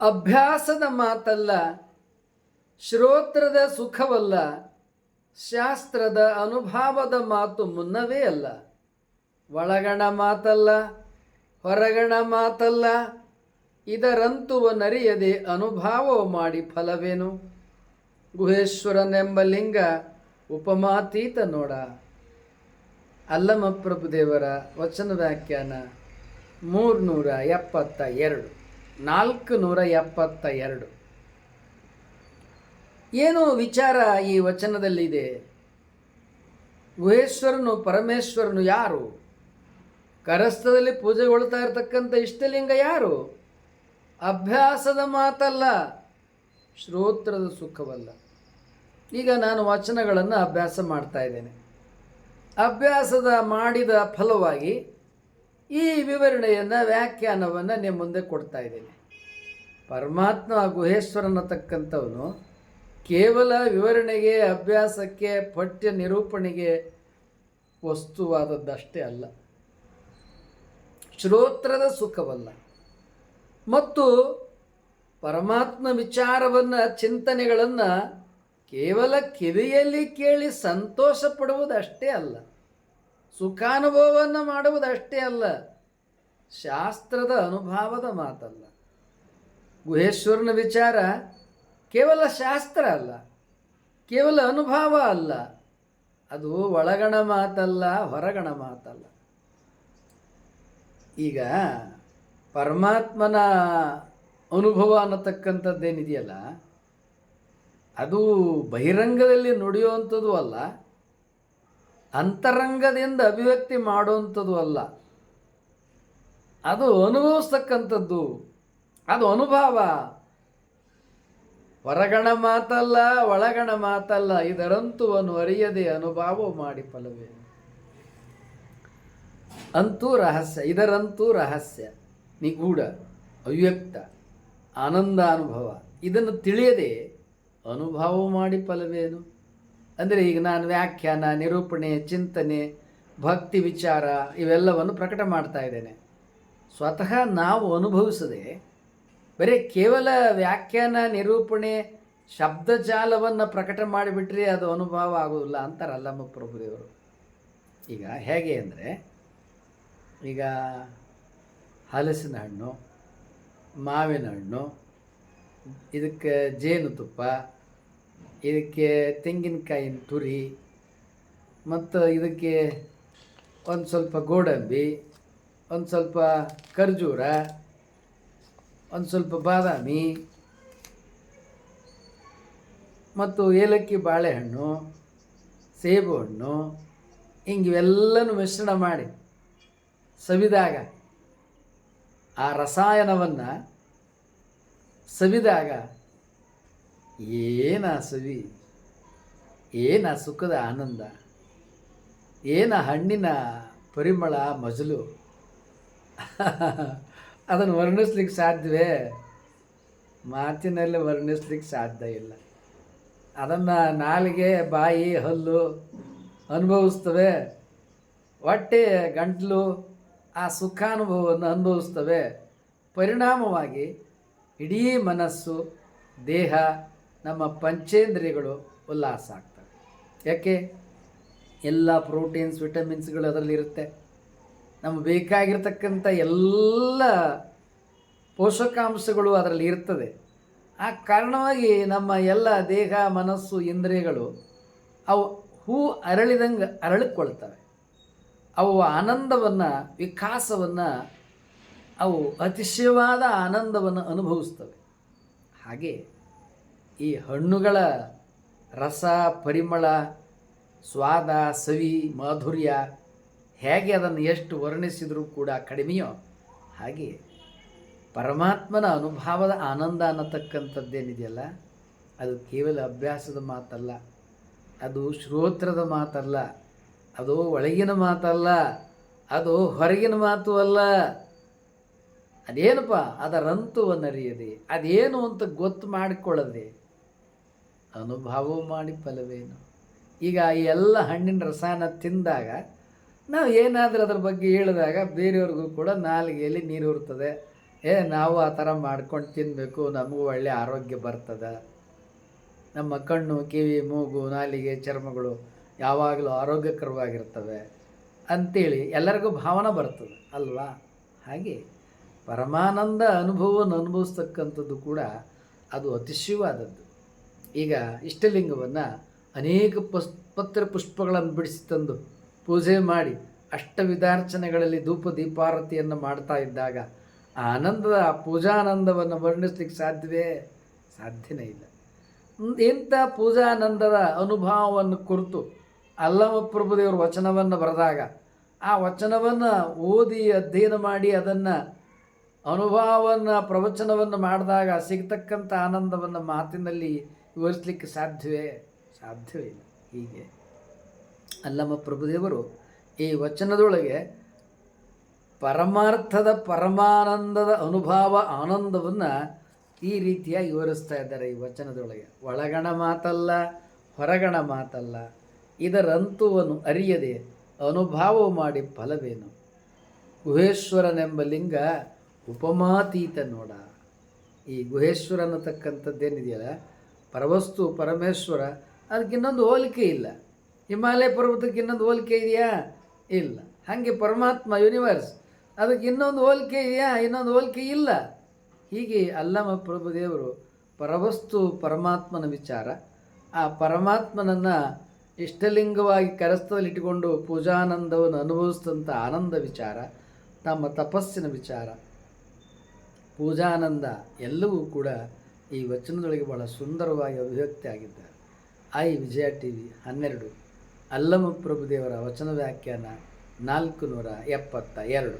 ಅಭ್ಯಾಸದ ಮಾತಲ್ಲ ಶ್ರೋತ್ರದ ಸುಖವಲ್ಲ ಶಾಸ್ತ್ರದ ಅನುಭಾವದ ಮಾತು ಮುನ್ನವೇ ಅಲ್ಲ. ಒಳಗಣ ಮಾತಲ್ಲ ಹೊರಗಣ ಮಾತಲ್ಲ ಇದರಂತುವ ನರಿಯದೆ ಅನುಭಾವ ಮಾಡಿ ಫಲವೇನು? ಗುಹೇಶ್ವರನೆಂಬ ಲಿಂಗ ಉಪಮಾತೀತ ನೋಡ. ಅಲ್ಲಮ ಪ್ರಭುದೇವರ ವಚನ ವ್ಯಾಖ್ಯಾನ ಮೂರ್ನೂರ ಎಪ್ಪತ್ತ ಎರಡು ನಾಲ್ಕು ನೂರ ಎಪ್ಪತ್ತ ಎರಡು. ಏನು ವಿಚಾರ ಈ ವಚನದಲ್ಲಿದೆ. ಗುಹೇಶ್ವರನು, ಪರಮೇಶ್ವರನು ಯಾರು? ಕರಸ್ಥದಲ್ಲಿ ಪೂಜೆಗೊಳ್ತಾ ಇರತಕ್ಕಂಥ ಇಷ್ಟಲಿಂಗ ಯಾರು? ಅಭ್ಯಾಸದ ಮಾತಲ್ಲ, ಶ್ರೋತ್ರದ ಸುಖವಲ್ಲ. ಈಗ ನಾನು ವಚನಗಳನ್ನು ಅಭ್ಯಾಸ ಮಾಡ್ತಾ ಇದ್ದೇನೆ. ಅಭ್ಯಾಸದ ಮಾಡಿದ ಫಲವಾಗಿ ಈ ವಿವರಣೆಯನ್ನು, ವ್ಯಾಖ್ಯಾನವನ್ನು ನಿಮ್ಮ ಮುಂದೆ ಕೊಡ್ತಾ ಇದ್ದೇನೆ. ಪರಮಾತ್ಮ ಗುಹೇಶ್ವರನತಕ್ಕಂಥವನು ಕೇವಲ ವಿವರಣೆಗೆ, ಅಭ್ಯಾಸಕ್ಕೆ, ಪಠ್ಯ ನಿರೂಪಣೆಗೆ ವಸ್ತುವಾದದ್ದಷ್ಟೇ ಅಲ್ಲ. ಶ್ರೋತ್ರದ ಸುಖವಲ್ಲ. ಮತ್ತು ಪರಮಾತ್ಮ ವಿಚಾರವನ್ನು, ಚಿಂತನೆಗಳನ್ನು ಕೇವಲ ಕಿವಿಯಲ್ಲಿ ಕೇಳಿ ಸಂತೋಷ ಪಡುವುದಷ್ಟೇ ಅಲ್ಲ, ಸುಖಾನುಭವವನ್ನು ಮಾಡುವುದಷ್ಟೇ ಅಲ್ಲ, ಶಾಸ್ತ್ರದ ಅನುಭವದ ಮಾತಲ್ಲ. ಗುಹೇಶ್ವರನ ವಿಚಾರ ಕೇವಲ ಶಾಸ್ತ್ರ ಅಲ್ಲ, ಕೇವಲ ಅನುಭವ ಅಲ್ಲ, ಅದು ಒಳಗಣ ಮಾತಲ್ಲ ಹೊರಗಣ ಮಾತಲ್ಲ. ಈಗ ಪರಮಾತ್ಮನ ಅನುಭವ ಅನ್ನತಕ್ಕಂಥದ್ದೇನಿದೆಯಲ್ಲ, ಅದು ಬಹಿರಂಗದಲ್ಲಿ ನುಡಿಯುವಂಥದ್ದು ಅಲ್ಲ, ಅಂತರಂಗದಿಂದ ಅಭಿವ್ಯಕ್ತಿ ಮಾಡುವಂಥದ್ದು ಅಲ್ಲ. ಅದು ಅನುಭವಿಸ್ತಕ್ಕಂಥದ್ದು, ಅದು ಅನುಭವ. ಹೊರಗಣ ಮಾತಲ್ಲ, ಒಳಗಣ ಮಾತಲ್ಲ, ಇದರಂತೂ ಅರಿಯದೆ ಅನುಭವ ಮಾಡಿ ಫಲವೇ. ಅಂತೂ ರಹಸ್ಯ, ಇದರಂತೂ ರಹಸ್ಯ. ನಿಗೂಢ, ಅವ್ಯಕ್ತ ಆನಂದ ಅನುಭವ ಇದನ್ನು ತಿಳಿಯದೆ ಅನುಭವ ಮಾಡಿ ಫಲವೇನು? ಅಂದರೆ ಈಗ ನಾನು ವ್ಯಾಖ್ಯಾನ, ನಿರೂಪಣೆ, ಚಿಂತನೆ, ಭಕ್ತಿ ವಿಚಾರ ಇವೆಲ್ಲವನ್ನು ಪ್ರಕಟ ಮಾಡ್ತಾ ಇದ್ದೇನೆ. ಸ್ವತಃ ನಾವು ಅನುಭವಿಸದೆ ಬರೀ ಕೇವಲ ವ್ಯಾಖ್ಯಾನ, ನಿರೂಪಣೆ, ಶಬ್ದಜಾಲವನ್ನು ಪ್ರಕಟ ಮಾಡಿಬಿಟ್ರೆ ಅದು ಅನುಭವ ಆಗೋದಿಲ್ಲ ಅಂತಾರೆ ಅಲ್ಲಮ್ಮ ಪ್ರಭುದೇವರು. ಈಗ ಹೇಗೆ ಅಂದರೆ, ಈಗ ಹಲಸಿನ ಹಣ್ಣು, ಮಾವಿನ ಹಣ್ಣು, ಇದಕ್ಕೆ ಜೇನುತುಪ್ಪ ಇದಕ್ಕೆ ತೆಂಗಿನಕಾಯಿನ ತುರಿ, ಮತ್ತು ಇದಕ್ಕೆ ಒಂದು ಸ್ವಲ್ಪ ಗೋಡಂಬಿ, ಒಂದು ಸ್ವಲ್ಪ ಖರ್ಜೂರ, ಒಂದು ಸ್ವಲ್ಪ ಬಾದಾಮಿ, ಮತ್ತು ಏಲಕ್ಕಿ ಬಾಳೆಹಣ್ಣು, ಸೇಬು ಹಣ್ಣು, ಹಿಂಗೆ ಇವೆಲ್ಲನೂ ಮಿಶ್ರಣ ಮಾಡಿ ಸವಿದಾಗ ಆ ರಸಾಯನವನ್ನು ಸವಿದಾಗ ಏನ ಸವಿ, ಏನ ಸುಖದ ಆನಂದ, ಏನ ಹಣ್ಣಿನ ಪರಿಮಳ ಮಜಲು, ಅದನ್ನು ವರ್ಣಿಸ್ಲಿಕ್ಕೆ ಸಾಧ್ಯವೇ? ಮಾತಿನಲ್ಲಿ ವರ್ಣಿಸ್ಲಿಕ್ಕೆ ಸಾಧ್ಯ ಇಲ್ಲ. ಅದನ್ನು ನಾಲಿಗೆ, ಬಾಯಿ, ಹಲ್ಲು ಅನುಭವಿಸ್ತವೆ. ಹೊಟ್ಟೆ, ಗಂಟಲು ಆ ಸುಖಾನುಭವವನ್ನು ಅನುಭವಿಸ್ತವೆ. ಪರಿಣಾಮವಾಗಿ ಇಡೀ ಮನಸ್ಸು, ದೇಹ, ನಮ್ಮ ಪಂಚೇಂದ್ರಿಯಗಳು ಉಲ್ಲಾಸ ಆಗ್ತವೆ. ಯಾಕೆ? ಎಲ್ಲ ಪ್ರೋಟೀನ್ಸ್, ವಿಟಮಿನ್ಸ್ಗಳು ಅದರಲ್ಲಿರುತ್ತೆ. ನಮಗೆ ಬೇಕಾಗಿರ್ತಕ್ಕಂಥ ಎಲ್ಲ ಪೋಷಕಾಂಶಗಳು ಅದರಲ್ಲಿ ಇರ್ತದೆ. ಆ ಕಾರಣವಾಗಿ ನಮ್ಮ ಎಲ್ಲ ದೇಹ, ಮನಸ್ಸು, ಇಂದ್ರಿಯಗಳು ಅವು ಹೂ ಅರಳಿದಂಗೆ ಅರಳಿಕೊಳ್ತವೆ. ಅವು ಆನಂದವನ್ನು, ವಿಕಾಸವನ್ನು, ಅವು ಅತಿಶಯವಾದ ಆನಂದವನ್ನು ಅನುಭವಿಸ್ತವೆ. ಹಾಗೆ ಈ ಹಣ್ಣುಗಳ ರಸ, ಪರಿಮಳ, ಸ್ವಾದ, ಸವಿ, ಮಾಧುರ್ಯ ಹೇಗೆ ಅದನ್ನು ಎಷ್ಟು ವರ್ಣಿಸಿದರೂ ಕೂಡ ಕಡಿಮೆಯೋ ಹಾಗೆ ಪರಮಾತ್ಮನ ಅನುಭವದ ಆನಂದ ಅನ್ನತಕ್ಕಂಥದ್ದೇನಿದೆಯಲ್ಲ, ಅದು ಕೇವಲ ಅಭ್ಯಾಸದ ಮಾತಲ್ಲ, ಅದು ಶ್ರೋತ್ರದ ಮಾತಲ್ಲ ಅದು ಒಳಗಿನ ಮಾತಲ್ಲ, ಅದು ಹೊರಗಿನ ಮಾತು ಅಲ್ಲ. ಅದೇನಪ್ಪ? ಅದರಂತುವನ್ನರಿಯದೆ ಅದೇನು ಅಂತ ಗೊತ್ತು ಮಾಡಿಕೊಳ್ಳದೆ. ಅನುಭವ ಮಾಡಿ ಫಲವೇನು? ಈಗ ಈ ಎಲ್ಲ ಹಣ್ಣಿನ ರಸಾಯನ ತಿಂದಾಗ, ನಾವು ಏನಾದರೂ ಅದ್ರ ಬಗ್ಗೆ ಹೇಳಿದಾಗ ಬೇರೆಯವ್ರಿಗೂ ಕೂಡ ನಾಲಿಗೆಯಲ್ಲಿ ನೀರು ಇರ್ತದೆ ಏ, ನಾವು ಆ ಥರ ಮಾಡ್ಕೊಂಡು ತಿನ್ನಬೇಕು ನಮಗೂ ಒಳ್ಳೆಯ ಆರೋಗ್ಯ ಬರ್ತದೆ. ನಮ್ಮ ಕಣ್ಣು, ಕಿವಿ, ಮೂಗು, ನಾಲಿಗೆ, ಚರ್ಮಗಳು ಯಾವಾಗಲೂ ಆರೋಗ್ಯಕರವಾಗಿರ್ತವೆ ಅಂಥೇಳಿ ಎಲ್ಲರಿಗೂ ಭಾವನೆ ಬರ್ತದೆ, ಅಲ್ವಾ? ಹಾಗೆ ಪರಮಾನಂದ ಅನುಭವವನ್ನು ಅನುಭವಿಸ್ತಕ್ಕಂಥದ್ದು ಕೂಡ ಅದು ಅತಿಶಯವಾದದ್ದು. ಈಗ ಇಷ್ಟಲಿಂಗವನ್ನು ಅನೇಕ ಪುಸ್, ಪತ್ರ ಪುಷ್ಪಗಳನ್ನು ಬಿಡಿಸಿ ತಂದು ಪೂಜೆ ಮಾಡಿ ಅಷ್ಟವಿಧಾರ್ಚನೆಗಳಲ್ಲಿ ಧೂಪ ದೀಪಾರತಿಯನ್ನು ಮಾಡ್ತಾ ಇದ್ದಾಗ ಆ ಆನಂದದ, ಆ ಪೂಜಾನಂದವನ್ನು ವರ್ಣಿಸ್ಲಿಕ್ಕೆ ಸಾಧ್ಯವೇ? ಸಾಧ್ಯನೇ ಇಲ್ಲ. ಇಂಥ ಪೂಜಾನಂದದ ಅನುಭವವನ್ನು ಕುರಿತು ಅಲ್ಲಮ ಪ್ರಭುದೇವರು ವಚನವನ್ನು ಬರೆದಾಗ ಆ ವಚನವನ್ನು ಓದಿ ಅಧ್ಯಯನ ಮಾಡಿ ಅದನ್ನು ಅನುಭವವನ್ನು ಪ್ರವಚನವನ್ನು ಮಾಡಿದಾಗ ಸಿಗ್ತಕ್ಕಂಥ ಆನಂದವನ್ನು ಮಾತಿನಲ್ಲಿ ವಿವರಿಸಲಿಕ್ಕೆ ಸಾಧ್ಯವೇ? ಸಾಧ್ಯವೇ ಇಲ್ಲ. ಹೀಗೆ. ಅಲ್ಲಮ ಪ್ರಭುದೇವರು ಈ ವಚನದೊಳಗೆ ಪರಮಾರ್ಥದ ಪರಮಾನಂದದ ಅನುಭವ ಆನಂದವನ್ನು ಈ ರೀತಿಯಾಗಿ ವಿವರಿಸ್ತಾ ಇದ್ದಾರೆ ಈ ವಚನದೊಳಗೆ. ಒಳಗಣ ಮಾತಲ್ಲ, ಹೊರಗಣ ಮಾತಲ್ಲ. ಇದರಂತುವನ್ನು ಅರಿಯದೆ ಅನುಭಾವ ಮಾಡಿ ಫಲವೇನು? ಗುಹೇಶ್ವರನೆಂಬ ಲಿಂಗ ಉಪಮಾತೀತ ನೋಡ. ಈ ಗುಹೇಶ್ವರ ಅನ್ನತಕ್ಕಂಥದ್ದೇನಿದೆಯಲ್ಲ ಪರವಸ್ತು ಪರಮೇಶ್ವರ, ಅದಕ್ಕೆ ಇನ್ನೊಂದು ಹೋಲಿಕೆ ಇಲ್ಲ. ಹಿಮಾಲಯ ಪರ್ವತಕ್ಕೆ ಇನ್ನೊಂದು ಹೋಲಿಕೆ ಇದೆಯಾ? ಇಲ್ಲ. ಹಾಗೆ ಪರಮಾತ್ಮ ಯೂನಿವರ್ಸ್ ಅದಕ್ಕೆ ಇನ್ನೊಂದು ಹೋಲಿಕೆ ಇದೆಯಾ? ಇನ್ನೊಂದು ಹೋಲಿಕೆ ಇಲ್ಲ. ಹೀಗೆ ಅಲ್ಲಮ ಪ್ರಭುದೇವರು ಪರವಸ್ತು ಪರಮಾತ್ಮನ ವಿಚಾರ, ಆ ಪರಮಾತ್ಮನನ್ನು ಇಷ್ಟಲಿಂಗವಾಗಿ ಕರಸ್ಥದಲ್ಲಿಟ್ಟುಕೊಂಡು ಪೂಜಾನಂದವನ್ನು ಅನುಭವಿಸಿದಂಥ ಆನಂದ ವಿಚಾರ ತಮ್ಮ ತಪಸ್ಸಿನ ವಿಚಾರ. ಪೂಜಾನಂದ ಎಲ್ಲವೂ ಕೂಡ ಈ ವಚನದೊಳಗೆ ಬಹಳ ಸುಂದರವಾಗಿ ಅಭಿವ್ಯಕ್ತಿ ಆಗಿದ್ದಾರೆ. ಐ ವಿಜಯ ಟಿ ವಿ ಹನ್ನೆರಡು ಅಲ್ಲಮ ಪ್ರಭುದೇವರ ವಚನ ವ್ಯಾಖ್ಯಾನ ನಾಲ್ಕು ನೂರ ಎಪ್ಪತ್ತ ಎರಡು.